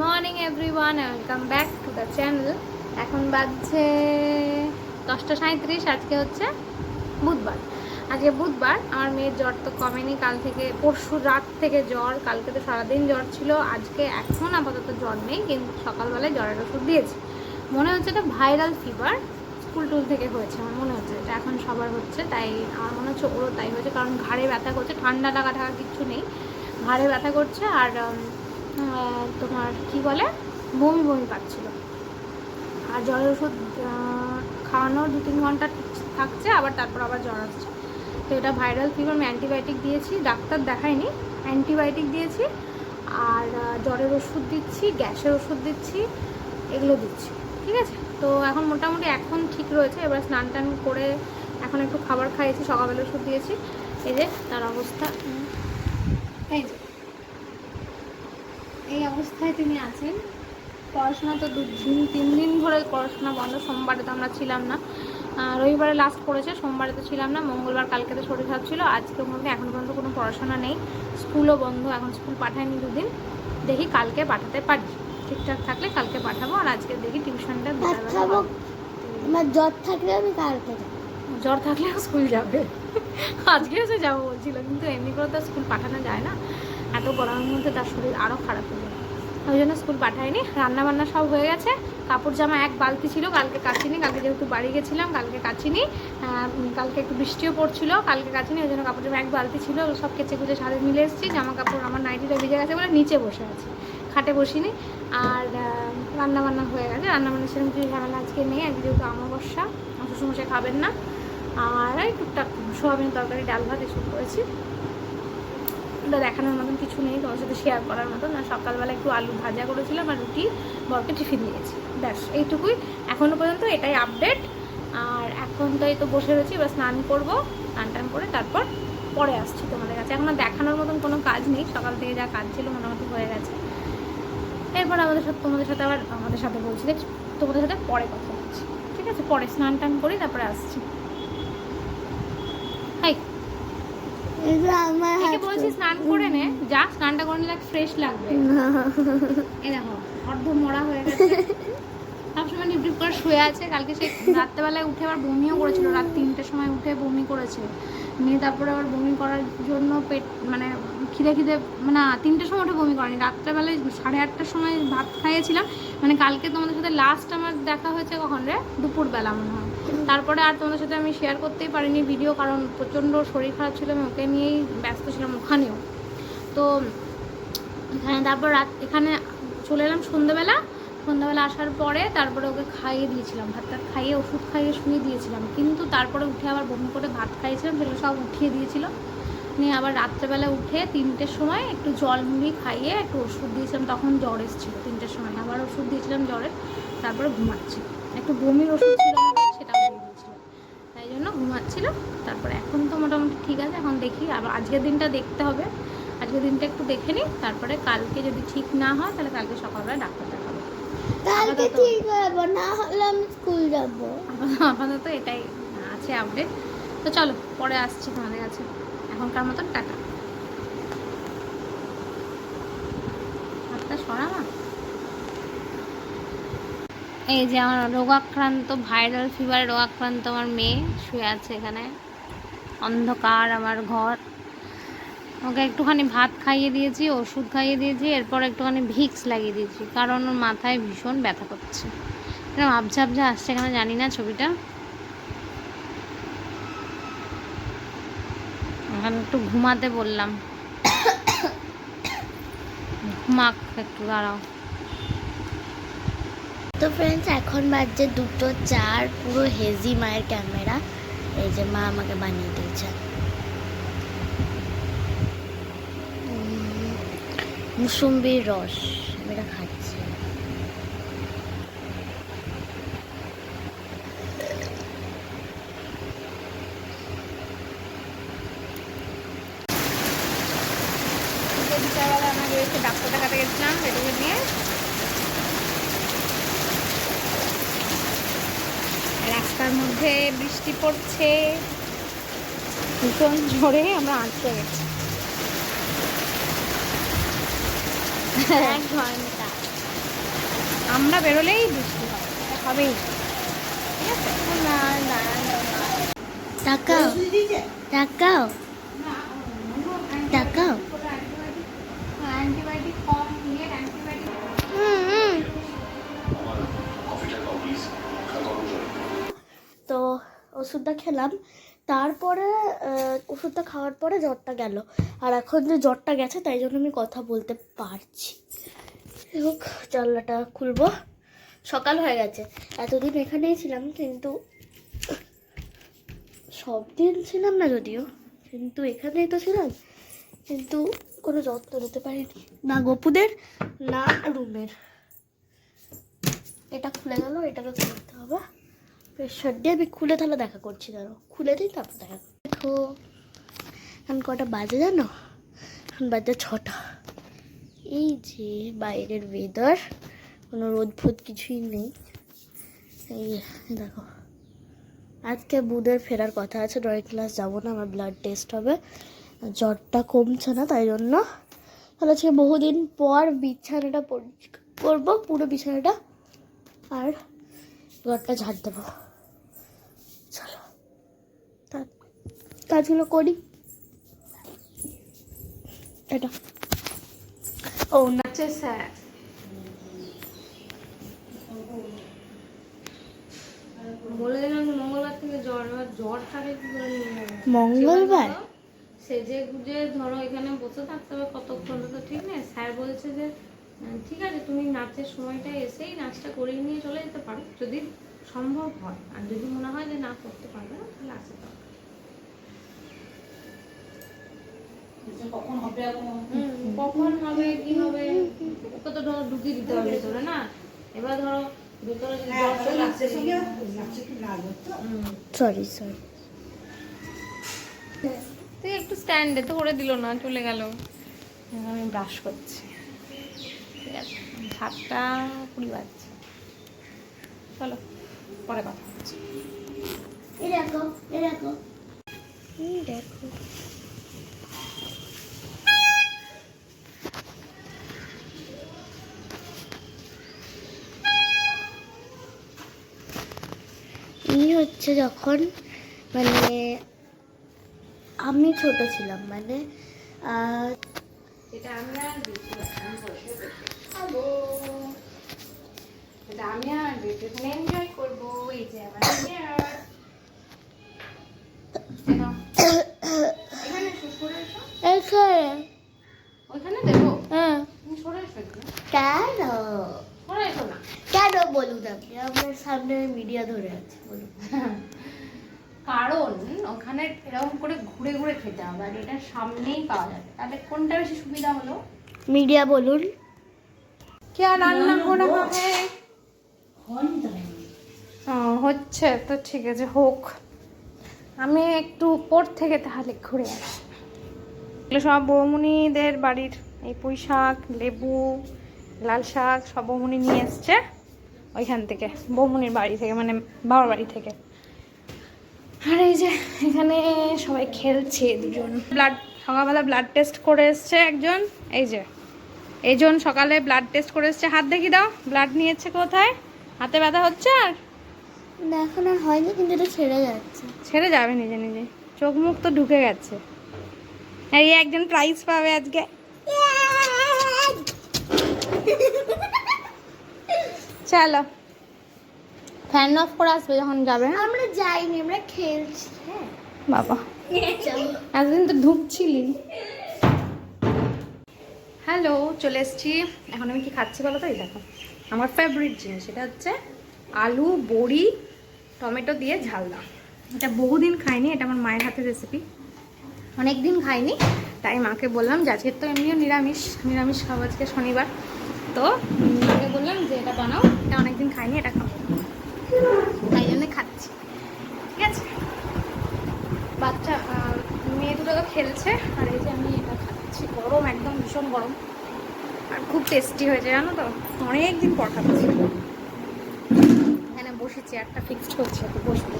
Morning everyone welcome back to the channel এখন বাজছে দশটা সাঁত্রিশ আজকে হচ্ছে বুধবার। আজকে বুধবার, আমার মেয়ের জ্বর তো কমেনি, কাল থেকে, পরশু রাত থেকে জ্বর, কালকে তো সারাদিন জ্বর ছিল, আজকে এখন আপাতত জ্বর নেই, কিন্তু সকালবেলায় জ্বরের ওষুধ দিয়েছি। মনে হচ্ছে এটা ভাইরাল ফিভার স্কুল টুল থেকে হয়েছে, আমার মনে হচ্ছে, এটা এখন সবার হচ্ছে, তাই আমার মনে হচ্ছে ওরও তাই হয়েছে, কারণ ঘাড়ে ব্যথা করছে, ঠান্ডা লাগা ঠাকা কিচ্ছু নেই, ঘাড়ে ব্যথা করছে, আর তোমার কি বলে? বমি বমি পাচ্ছিল। আর জ্বরের ওষুধ খাওয়ানোর দু তিন ঘণ্টা থাকছে, আবার তারপর আবার জ্বর আসছে। তো এটা ভাইরাল ফিভার আমি অ্যান্টিবায়োটিক দিয়েছি, ডাক্তার দেখাইনি অ্যান্টিবায়োটিক দিয়েছি, আর জ্বরের ওষুধ দিচ্ছি, গ্যাসের ওষুধ দিচ্ছি, এগুলো দিচ্ছি, ঠিক আছে? তো এখন মোটামুটি এখন ঠিক রয়েছে, এবার স্নান টান করে এখন একটু খাবার খাইয়েছি, সকালবেলা ওষুধ দিয়েছি। এই যে, তার অবস্থা। এই যে। এই অবস্থায় তিনি আছেন। পড়াশোনা তো দুদিন তিন দিন ধরে পড়াশোনা বন্ধ সোমবারে তো আমরা ছিলাম না। রবিবারে লাস্ট পড়েছে সোমবারে তো ছিলাম না মঙ্গলবার কালকে তো শরীর খারাপ ছিল আজকে মধ্যে এখন পর্যন্ত কোনো পড়াশোনা নেই। স্কুলও বন্ধ এখন স্কুল পাঠায়নি দুদিন। দেখি কালকে পাঠাতে পারি। ঠিকঠাক থাকলে কালকে পাঠাবো আর আজকে দেখি টিউশনটা পাঠাবো? আমার জ্বর থাকলে আমি কালকে জ্বর থাকলে স্কুল যাবে। আজকেও সে যাব বলছিল কিন্তু এমনি করে তো স্কুল পাঠানো যায় না। এত গরমের মধ্যে তার শরীর আরও খারাপ হয়ে যায় ওই জন্য স্কুল পাঠায়নি। রান্না বান্না সব হয়ে গেছে। কাপড় জামা এক বালতি ছিল, কালকে কাচিনি। কালকে যেহেতু বাড়ি গেছিলাম, কালকে কাচিনি। কালকে একটু বৃষ্টিও পড়ছিল, কালকে কাচিনি। ওই জন্য কাপড় জামা এক বালতি ছিল সব কেচে কুচে সাথে মিলে এসেছি। জামা কাপড় আমার নাইটিটা ভিজে গেছে বলে নিচে বসে আছি। খাটে বসিনি। আর রান্না বান্না হয়ে গেছে। রান্না বান্না সেরকম কিছু ঝামেলা আজকে নেই। আজকে যেহেতু আমাবস্যা শ্বশুরমশাই খাবেন না। আর, এই টুকটাক সোয়াবিন তরকারি, ডাল ভাত এসব করেছি। ওটা দেখানোর মতন কিছু নেই, তোমার সাথে শেয়ার করার মতন। আর সকালবেলা একটু আলু ভাজা করেছিলাম আর রুটি, বরকে টিফিন দিয়েছি ব্যাস, এইটুকুই। এখনও পর্যন্ত এটাই আপডেট আর এখন তো এই তো বসে রয়েছি, এবার স্নান করব, স্নান টান করে তারপর পরে আসছি তোমাদের কাছে। এখন দেখানোর মতন কোনো কাজ নেই, সকাল থেকে যা কাজ ছিল মোটামুটি হয়ে গেছে। এরপর আমাদের সাথে, তোমাদের সাথে আবার, আমাদের সাথে বলছি তোমাদের সাথে পরে কথা বলছি। ঠিক আছে? পরে স্নান টান করি, তারপরে আসছি হাই এই যে আমার একে হাত। বলছি স্নান করে নে যা স্নানটা করে নিলে ফ্রেশ লাগবে। এই দেখো অর্ধ মরা হয়ে গেছে। সবসময় ডিপ ডিপ করে শুয়ে আছে। কালকে সে রাত্রেবেলায় উঠে আবার বমিও করেছিল। রাত তিনটের সময় উঠে বমি করেছে। নিয়ে তারপরে আবার বমি করার জন্য পেট মানে খিদে খিদে মানে তিনটের সময় উঠে বমি করেনি। রাত্রেবেলায় সাড়ে আটটার সময় ভাত খাইয়েছিলাম। মানে কালকে তোমাদের সাথে লাস্ট আমার দেখা হয়েছে কখন রে? দুপুরবেলা মনে হয়। তারপরে আর তোমাদের সাথে আমি শেয়ার করতেই পারিনি ভিডিও কারণ প্রচণ্ড শরীর খারাপ ছিল, আমি ওকে নিয়েই ব্যস্ত ছিলাম ওখানেও। তো, এখানে তারপর রাত, এখানে চলে এলাম সন্ধ্যেবেলা। সন্ধ্যাবেলা আসার পরে তারপরে ওকে খাইয়ে দিয়েছিলাম, ভাত টাত খাইয়ে, ওষুধ খাইয়ে শুয়ে দিয়েছিলাম। কিন্তু তারপরে উঠে আবার বমি করে ভাত খাইয়েছিলাম, সেগুলো সব উঠিয়ে দিয়েছিল। নিয়ে আবার রাত্রেবেলা উঠে তিনটের সময় একটু জল মুড়ি খাইয়ে একটু ওষুধ দিয়েছিলাম, তখন জ্বর এসেছিল তিনটের সময়। আবার ওষুধ দিয়েছিলাম জ্বরের তারপরে ঘুমাচ্ছি। একটু বমির ওষুধ ছিল। জন্য ঘুমাচ্ছিল। তারপরে এখন তো মোটামুটি ঠিক আছে এখন দেখি আবার আজকের দিনটা দেখতে হবে। আজকের দিনটা একটু দেখে নিই তারপরে কালকে যদি ঠিক না হয় তাহলে কালকে সকালবেলা ডাক্তার দেখাবো। কালকে ঠিক হব না হলে আমি স্কুল যাব। আপাতত- এটাই আছে আপডেট। তো চলো পরে আসছি তোমাদের কাছে। এখনকার মতন টাটা। হাতটা সরাবা? এই যে আমার রোগাক্রান্ত ভাইরাল ফিভার রোগাক্রান্ত আমার মেয়ে শুয়ে আছে এখানে। অন্ধকার আমার ঘর। ওকে একটুখানি ভাত খাইয়ে দিয়েছি, ওষুধ খাইয়ে দিয়েছি, এরপর একটুখানি ভিক্স লাগিয়ে দিয়েছি, কারণ ওর মাথায় ভীষণ ব্যথা করছে। এরকম আবঝা আবঝা আসছে কেন জানি না ছবিটা। এখন একটু ঘুমাতে বললাম। ঘুমাক একটু, দাঁড়াও। তো ফ্রেন্ডস এখন বাজছে দুটো চার, পুরো হেজি মায়ের ক্যামেরা এই যে মা আমাকে বানিয়ে দিয়েছে। মুসুম্বির রস, আমি এটা খাচ্ছি বিকালবেলা আমরা বেরিয়েছি ডাক্তার দেখাতে গেছিলাম বেটুকে নিয়ে রাস্তার মধ্যে বৃষ্টি পড়ছে। ভীষণ জোরে আমরা আটকে গেছি। আমরা বেরোলেই বৃষ্টি হবে হবেই। অ্যান্টিবায়োটিক কম নিয়ে অ্যান্টিবায়োটিক তো ওষুধটা খেলাম। তারপরে ওষুধটা খাওয়ার পরে জ্বরটা গেল। আর এখন যে জ্বরটা গেছে, তাই জন্য আমি কথা বলতে পারছি। হোক জানলাটা খুলবো। সকাল হয়ে গেছে। এতদিন এখানেই ছিলাম, কিন্তু সব দিন ছিলাম না যদিও। কিন্তু এখানেই তো ছিলাম, কিন্তু কোনো যত্ন নিতে পারিনি। না গপুদের, না রুমের। এটা খুলে গেল, এটাকে খুলতে হবে। প্রেশার দিয়ে আমি খুলে তাহলে দেখা করছি দাঁড়ো খুলে দিই, তারপর দেখা। দেখো, এখন কটা বাজে জানো? এখন বাজে ছটা। এই যে, বাইরের ওয়েদার কোনো রোদ ফোদ কিছুই নেই। এই দেখো, আজকে বুধের ফেরার কথা আছে, ড্রয়িং ক্লাস যাব না, আমার ব্লাড টেস্ট হবে। জ্বরটা কমছে না, তাই জন্য। তাহলে আজকে বহুদিন পর বিছানাটা পরিষ্কার করব, পুরো বিছানাটা। আর ঘরটা ঝাড় দেবো চলো তা- কাজগুলো করি। এটা। ও নাচে স্যার। বলে দিলাম যে মঙ্গলবার থেকে জ্বর জ্বরটাকে কি করে নিয়ে মঙ্গলবার? ধরো, সেজে গুজে ধরো এখানে বসে থাকতে হবে কতক্ষণ তো ঠিক নেই। স্যার বলছে যে ঠিক আছে তুমি নাচের সময়টা এসেই নাচটা করিয়ে নিয়ে চলে যেতে পারো যদি সম্ভব হয়। আর যদি মনে হয় যে না করতে পারবে না তাহলে আসতে পারো। হুম, কখন হবে কি হবে? ওকে তো ধরো ঢুকিয়ে দিতে হবে ভেতরে না? এবার ধরো ভেতরে যদি জ্বর চলে আসছে। সরি সরি তুই একটু স্ট্যান্ডে তো করে দিল না চলে গেল। আমি ব্রাশ করছি। ঠিক আছে সাতটা কুড়ি বাজছে। চলো পরে কথা হচ্ছে। এই দেখো দেখো। দেখো। হচ্ছে যখন মানে আমি ছোট ছিলাম মানে এটা আমি আর বেশি আমি বসে বসে খাব এটা আমি আর বেশি এখানে এনজয় করব এই যে আমার চেয়ার এখানে এসো, সরে এসো এখানে ওইখানে দেবো হ্যাঁ তুমি সরে এসো একটু। কেন সরে এসো না কেন বলুন আপনি আপনার সামনে মিডিয়া ধরে আছে বলুন কারণ ওখানে এরকম করে ঘুরে ঘুরে খেতে এটা সামনেই পাওয়া যাবে। তাহলে কোনটা বেশি সুবিধা হলো? মিডিয়া বলুন। কে রান্না করা হবে? ও, হচ্ছে তো ঠিক আছে হোক। আমি একটু উপর থেকে তাহলে ঘুরে আসি। এগুলো সব বৌমুনিদের বাড়ির এই পুঁই শাক লেবু লাল শাক সব বৌমুনি নিয়ে এসছে। ওইখান থেকে বৌমুনির বাড়ি থেকে মানে বাবার বাড়ি থেকে। আর এই যে এখানে সবাই খেলছে দুজন। ব্লাড সকালবেলা ব্লাড টেস্ট করে এসছে একজন। এই যে এইজন সকালে ব্লাড টেস্ট করে এসছে। হাত দেখি দাও ব্লাড নিয়েছে কোথায়? হাতে ব্যথা হচ্ছে আর? না এখন আর হয়নি কিন্তু এটা ছেড়ে যাচ্ছে। ছেড়ে যাবে নিজে নিজে। চোখ মুখ তো ঢুকে গেছে। এই একজন প্রাইজ পাবে আজকে। চলো। ফ্যান অফ করে আসবে যখন যাবে। হ্যাঁ? আমরা যাইনি আমরা খেলছি হ্যাঁ। বাবা। এতদিন তো ঢুকছিলি। হ্যালো চলে এসেছি। এখন আমি কি খাচ্ছি বলো তো? এই দেখো। আমার ফেভারিট জিনিস এটা হচ্ছে আলু বড়ি টমেটো দিয়ে ঝালদা এটা বহুদিন খাইনি এটা আমার মায়ের হাতের রেসিপি অনেক দিন খাইনি। তাই মাকে বললাম যে আজকে তো এমনিও নিরামিষ নিরামিষ খাব আজকে শনিবার। তো মাকে বললাম যে এটা বানাও এটা অনেকদিন খাইনি এটা খাব। তাই জন্য খাচ্ছি। ঠিক আছে? বাচ্চা মেয়ে দুটো তো খেলছে, আর এই যে আমি এটা খাচ্ছি। গরম, একদম ভীষণ গরম। আর খুব টেস্টি হয়েছে, জানো তো? অনেক দিন পর খাচ্ছি। এখানে বসে চেয়ারটা ফিক্সড করছি, একটু বসবো।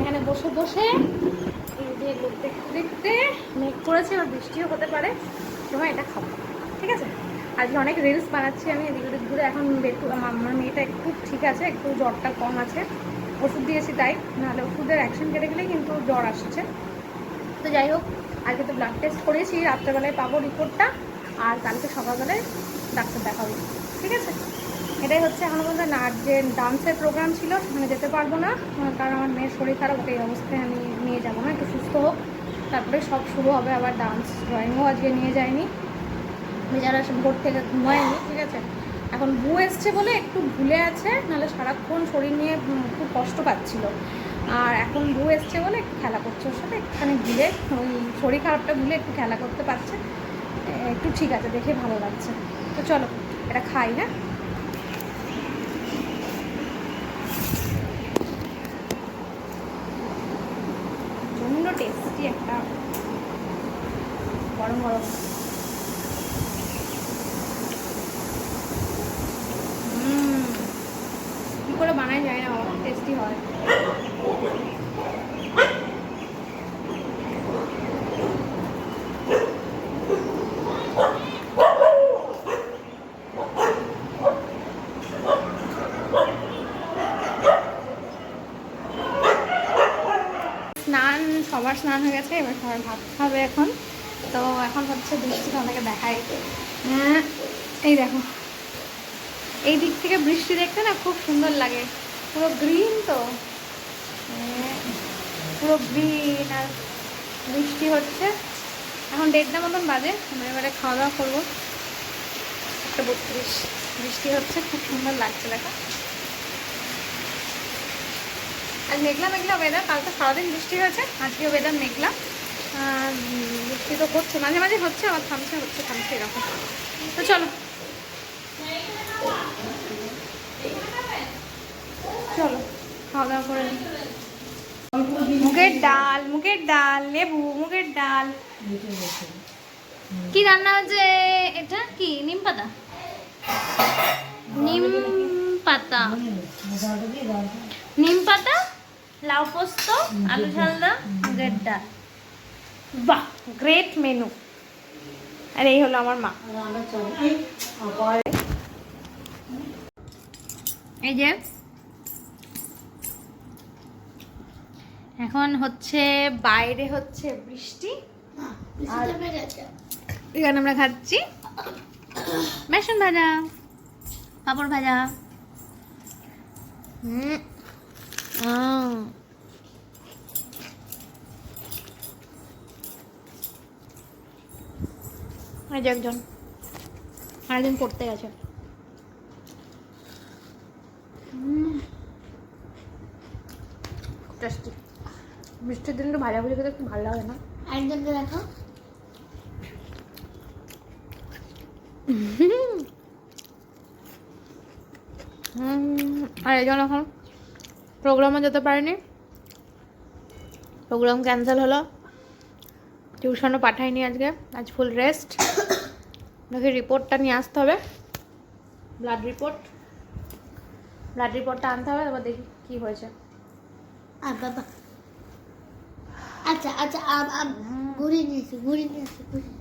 এখানে বসে বসে এই যে লোক দেখতে দেখতে মেঘ করেছে আর বৃষ্টিও হতে পারে। সময় এটা খাব। ঠিক আছে? আজকে অনেক রিলস বানাচ্ছি আমি, এদিক ওদিক ঘুরে। এখন একটু আমার মেয়েটা একটু ঠিক আছে, একটু জ্বরটা কম আছে। ওষুধ দিয়েছি তাই, নাহলে ওষুধের অ্যাকশন কেটে গেলে কিন্তু জ্বর আসছে। তো যাই হোক, আজকে তো ব্লাড টেস্ট করেছি, রাত্রেবেলায় পাবো রিপোর্টটা আর কালকে সকালবেলায় ডাক্তার দেখাবো। ঠিক আছে? এটাই হচ্ছে এখন পর্যন্ত না যে ডান্সের প্রোগ্রাম ছিল, সেখানে যেতে পারব না, কারণ আমার মেয়ের শরীর খারাপ, ওকে এই অবস্থায় আমি নিয়ে যাব না, একটু সুস্থ হোক। তারপরে সব শুরু হবে আবার ডান্স ড্রয়িংও আজকে নিয়ে যায়নি সে ভোর থেকে ঘুমায়নি ঠিক আছে? এখন বু এসছে বলে একটু ভুলে আছে, নাহলে সারাক্ষণ শরীর নিয়ে খুব কষ্ট পাচ্ছিল। আর এখন বউ এসছে বলে একটু খেলা করছে ওর সাথে, একটুখানি ভুলে, ওই শরীর খারাপটা ভুলে একটু খেলা করতে পারছে। একটু ঠিক আছে, দেখে ভালো লাগছে। তো চলো, এটা খাই না প্রচণ্ড টেস্টি একটা গরম গরম হুম কী করে বানায় যায় না টেস্টি হয় স্নান সবার স্নান হয়ে গেছে এবার সবাই ভাত খাবে এখন। তো এখন হচ্ছে বৃষ্টি তোমাকে দেখাই। হ্যাঁ, এই দেখো। এই দিক থেকে বৃষ্টি দেখতে না খুব সুন্দর লাগে। পুরো গ্রিন তো। হ্যাঁ, পুরো গ্রিন আর বৃষ্টি হচ্ছে। এখন দেড়টা মতন বাজে আমরা এবারে খাওয়া দাওয়া করব। একটা বত্রিশ। বৃষ্টি হচ্ছে খুব সুন্দর লাগছে দেখো। আজ মেঘলা মেঘলা ওয়েদার কালকে সারাদিন বৃষ্টি হয়েছে আজকে ওয়েদার মেঘলা। বৃষ্টি তো হচ্ছে, মাঝে মাঝে হচ্ছে, আবার থামছে, হচ্ছে, থামছে এরকম। তো চলো। চলো খাওয়া দাওয়া করে মুগের ডাল মুগের ডাল, লেবু, মুগের ডাল। কি রান্না হচ্ছে এটা কি? নিম পাতা? নিম পাতা। নিম পাতা? লাউ পোস্ত, আলু ঝালদা ডাল বাহ গ্রেট মেনু আর এই হলো আমার মা। এই যে। এখন হচ্ছে বাইরে হচ্ছে বৃষ্টি। এখানে আমরা খাচ্ছি বেসন ভাজা, পাপড় ভাজা। হুম এই একজন। আরেকজন পড়তে গেছে। টেস্টি বৃষ্টির দিন একটু ভাজা ভুজি খেতে খুব ভালো লাগে না? একজনকে দেখো। হুম, আর একজন এখন? প্রোগ্রামে যেতে পারেনি। প্রোগ্রাম ক্যান্সেল হলো। টিউশনও পাঠাইনি আজকে। আজ ফুল রেস্ট। দেখি রিপোর্টটা নিয়ে আসতে হবে। Blood report. ব্লাড রিপোর্টটা আনতে হবে, তারপর দেখি কী হয়েছে। আর বাবা। আচ্ছা আচ্ছা ঘুরিয়ে নিয়েছি ঘুরিয়ে নিয়েছি, ঘুরিয়ে